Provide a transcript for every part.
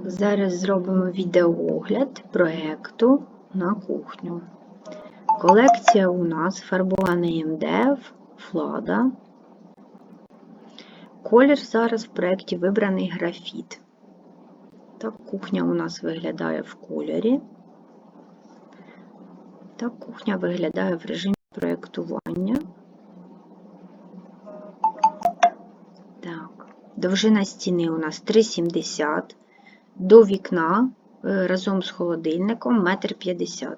Так, зараз зробимо відеоогляд проєкту на кухню. Колекція у нас фарбований МДФ, флада. Колір зараз в проєкті вибраний графіт. Так, кухня у нас виглядає в кольорі. Так, кухня виглядає в режимі проєктування. Так, довжина стіни у нас 3,70 до вікна е, разом з холодильником 1,50 м.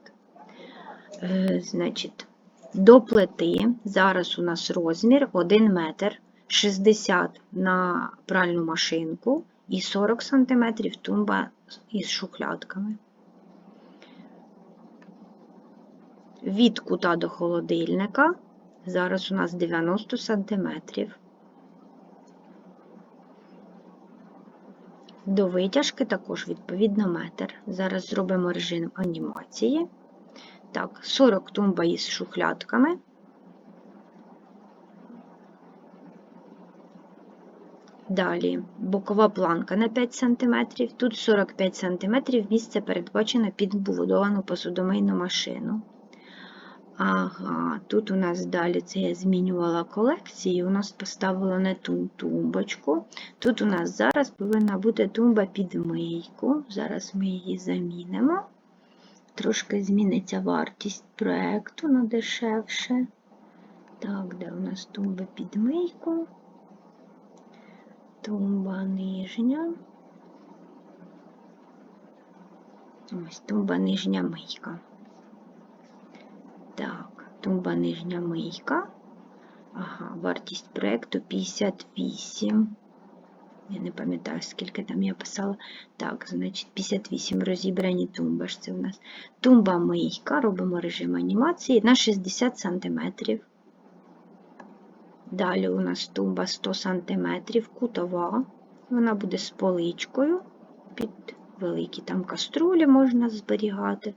Е, Значить, до плити зараз у нас розмір 1 метр 60 на пральну машинку і 40 см тумба із шухлядками. Від кута до холодильника зараз у нас 90 см. До витяжки також відповідно метр. Зараз зробимо режим анімації. Так, 40 тумба із шухлядками. Далі бокова планка на 5 см. Тут 45 см місце передбачено під вбудовану посудомийну машину. Ага, тут у нас далі це я змінювала колекцію, у нас поставила не ту тумбочку. Тут у нас зараз повинна бути тумба під мийку. Зараз ми її замінимо. Трошки зміниться вартість проєкту на дешевше. Так, де у нас тумба під мийку? Тумба нижня. Ось тумба нижня мийка. Тумба нижня мийка. Ага, вартість проєкту 58. Я не пам'ятаю, скільки там я писала. Так, значить, 58 розібрані тумби. ж Це у нас тумба мийка. Робимо режим анімації на 60 см. Далі у нас тумба 100 см, кутова. Вона буде з поличкою. Під великі там каструлі можна зберігати.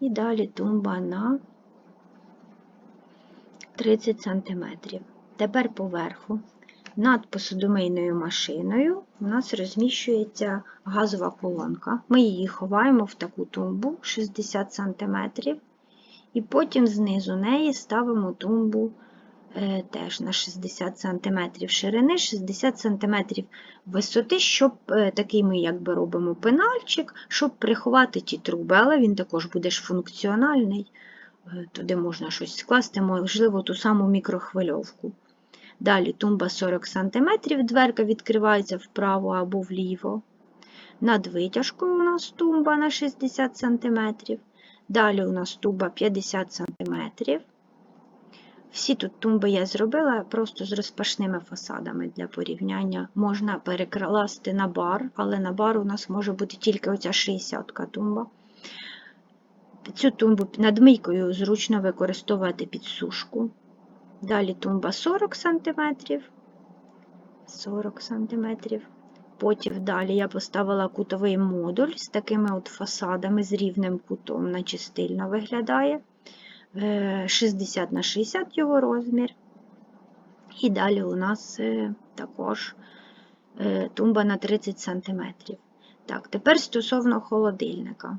І далі тумба на 30 см. Тепер поверху над посудомийною машиною у нас розміщується газова колонка. Ми її ховаємо в таку тумбу 60 см, і потім знизу неї ставимо тумбу е, теж на 60 см ширини, 60 см висоти, щоб е, такий ми якби робимо пенальчик, щоб приховати ті труби, але він також буде ж функціональний. Е, туди можна щось скласти, можливо, ту саму мікрохвильовку. Далі тумба 40 см, дверка відкривається вправо або вліво. Над витяжкою у нас тумба на 60 см. Далі у нас тумба 50 см. Всі тут тумби я зробила просто з розпашними фасадами для порівняння. Можна перекласти на бар, але на бар у нас може бути тільки оця 60-ка тумба. Цю тумбу над мийкою зручно використовувати під сушку. Далі тумба 40 см. 40 см. Потім далі я поставила кутовий модуль з такими от фасадами з рівним кутом, наче стильно виглядає. 60 на 60 його розмір. І далі у нас е, також е, тумба на 30 см. Так, тепер стосовно холодильника.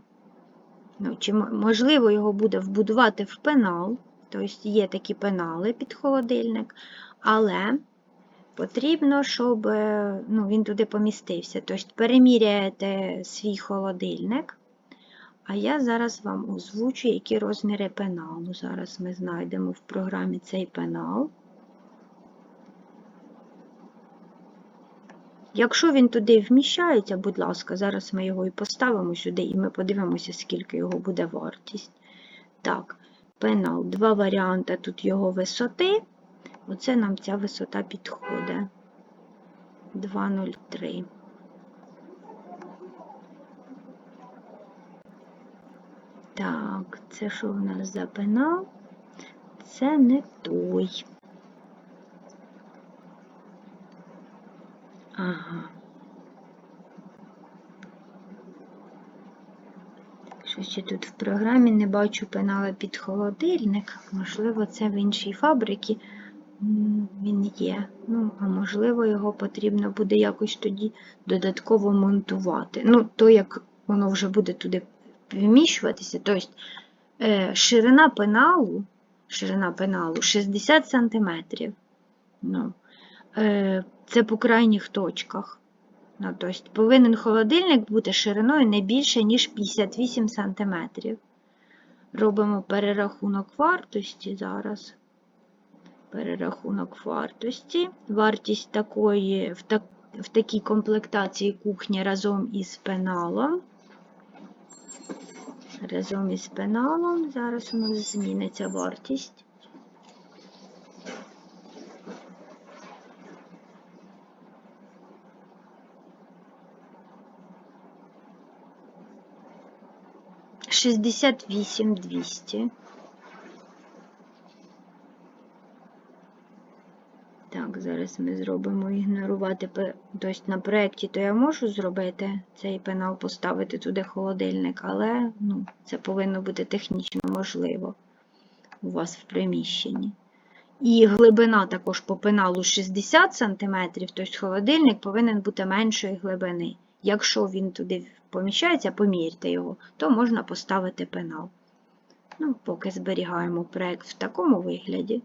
Ну, чи Можливо, його буде вбудувати в пенал, тобто є такі пенали під холодильник, але потрібно, щоб е, ну, він туди помістився. Тобто переміряєте свій холодильник. А я зараз вам озвучу, які розміри пеналу. Зараз ми знайдемо в програмі цей пенал. Якщо він туди вміщається, будь ласка, зараз ми його і поставимо сюди, і ми подивимося, скільки його буде вартість. Так, пенал, два варіанти тут його висоти. Оце нам ця висота підходить. 2,03. Так, це що в нас за пенал? Це не той. Ага. Що ще тут в програмі не бачу пенала під холодильник. Можливо, це в іншій фабриці. Він є. Ну, а можливо, його потрібно буде якось тоді додатково монтувати. Ну, то як воно вже буде туди вміщуватися, тобто е, ширина пеналу, ширина пеналу 60 см. Ну, е, це по крайніх точках. Ну, тобто повинен холодильник бути шириною не більше, ніж 58 см. Робимо перерахунок вартості зараз. Перерахунок вартості. Вартість такої в, так, в такій комплектації кухні разом із пеналом. Разом із пеналом. Зараз у нас зміниться вартість. Шістдесят вісім двісті. Так, зараз ми зробимо ігнорувати. Тобто на проєкті то я можу зробити цей пенал, поставити туди холодильник, але ну, це повинно бути технічно можливо у вас в приміщенні. І глибина також по пеналу 60 см, тобто холодильник повинен бути меншої глибини. Якщо він туди поміщається, помірте його, то можна поставити пенал. Ну, поки зберігаємо проєкт в такому вигляді.